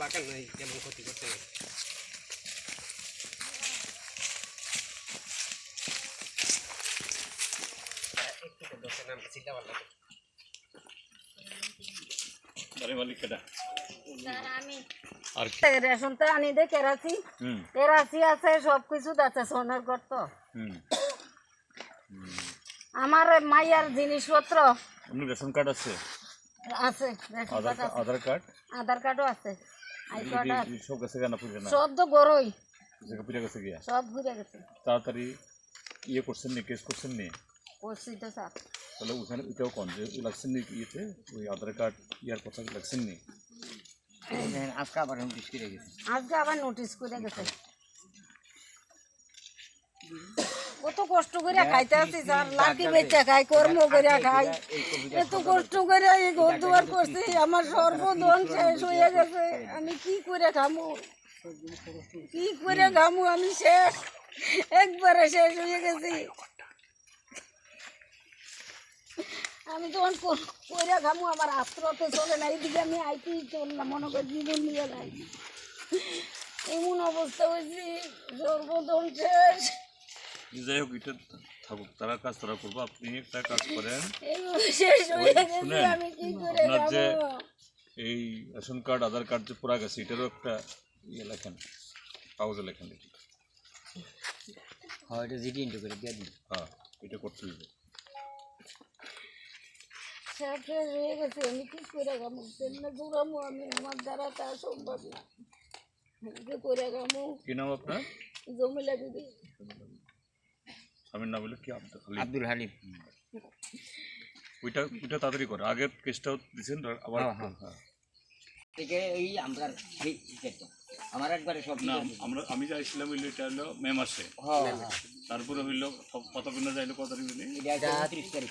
বাগান নাই কেমন ক্ষতি করতে হবে একটু তো দোষে নাম চিন্তা ভাবনা করতে বাড়ি মালিক কেটা আমি আর রেশন তো আনি দে কেরাসি হুম। কেরাসি আছে সব কিছু আছে সোনার ঘর আমার মাইয়ার জিনিসপত্র। রেশন কার্ড আছে? আছে রেশন আধার কার্ড আছে। আধার কার্ড আধার কার্ডও আছে। আই কার্ড আছে। সব গেছে কেন পুজো না? সব তো বড়ই পুজো গেছে গিয়া। সব ঘুরে গেছে। তাড়াতাড়ি ইয়ে করছেন নি কেস করছেন নি? করছি তো স্যার। তাহলে ওখানে ওইটাও কন? যে লাগছেন নি ইয়েতে ওই আধার কার্ড ইয়ার কথা লাগছেন নি? আজকে আবার নোটিশ করে গেছে। আজকে আবার নোটিশ করে গেছে। কত কষ্ট করে খাইতে আছি স্যার লাঠি বেচা খাই কর্ম করে খাই এত কষ্ট করে এই ঘর দুয়ার করছি আমার সর্বধন শেষ হয়ে গেছে। আমি কি করে খামু? কি করে খামু? আমি শেষ। একবারে শেষ হয়ে গেছি। আমি তখন করে খামু আমার আত্মতে চলে না এইদিকে আমি আইতেই চললাম মনে করি জীবন নিয়ে নাই এমন অবস্থা হয়েছে সর্বধন শেষ। যাই হোক এটা থাকুক তারা কাজ তারা করব। আপনি একটা কাজ করেন। শুনেন, আমি কি করে আপনার যে এই রেশন কার্ড আধার কার্ড যে পুরা গেছে এটারও একটা ইয়ে লেখেন কাগজে লেখেন দেখি হয় এটা জিডি ইন্টু করে দিয়ে দিন। হ্যাঁ এটা করতে হবে। সব হয়ে গেছে আমি কি করে দৌড়ামো আমি? আমার দ্বারা তা সম্ভব না। কি করে খাব কি নাম আপনার? জমিলা দিদি। স্বামীর নাম হলো কি? আব্দুল হালিম। ওইটা ওইটা তাড়াতাড়ি করে। আগের কেসটাও দিয়েছেন আবার হ্যাঁ থেকে এই আমরা আমার একবারে সব না আমরা আমি যাইছিলাম হইল এটা হলো মে মাসে। হ্যাঁ তারপরে হইল কত কিনা যাইলো কত তারিখ। এটা 30 তারিখ।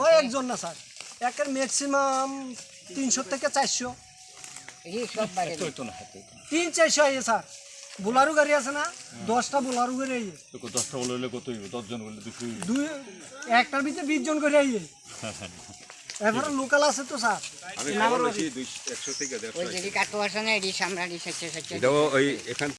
29 তারিখ কয়েকজন না স্যার। একের ম্যাক্সিমাম তিনশো থেকে চারশো। এই সব বাইরে তো হইতো না তিন চারশো আইয়ে স্যার। বোলারু গাড়ি আছে না দশটা বোলারু গাড়ি আইয়ে তো দশটা বলে হইলে কত দশজন বললে দুশো দুই একটার ভিতরে বিশ জন করে আইয়ে। এরপরে লোকাল আছে তো স্যার। আমি খবর পেয়েছি দুইশো একশো থেকে দেড়শো ওই যদি কাটো আসে না এডি সামরাডি সাইছে সাইছে এটাও ওই এখান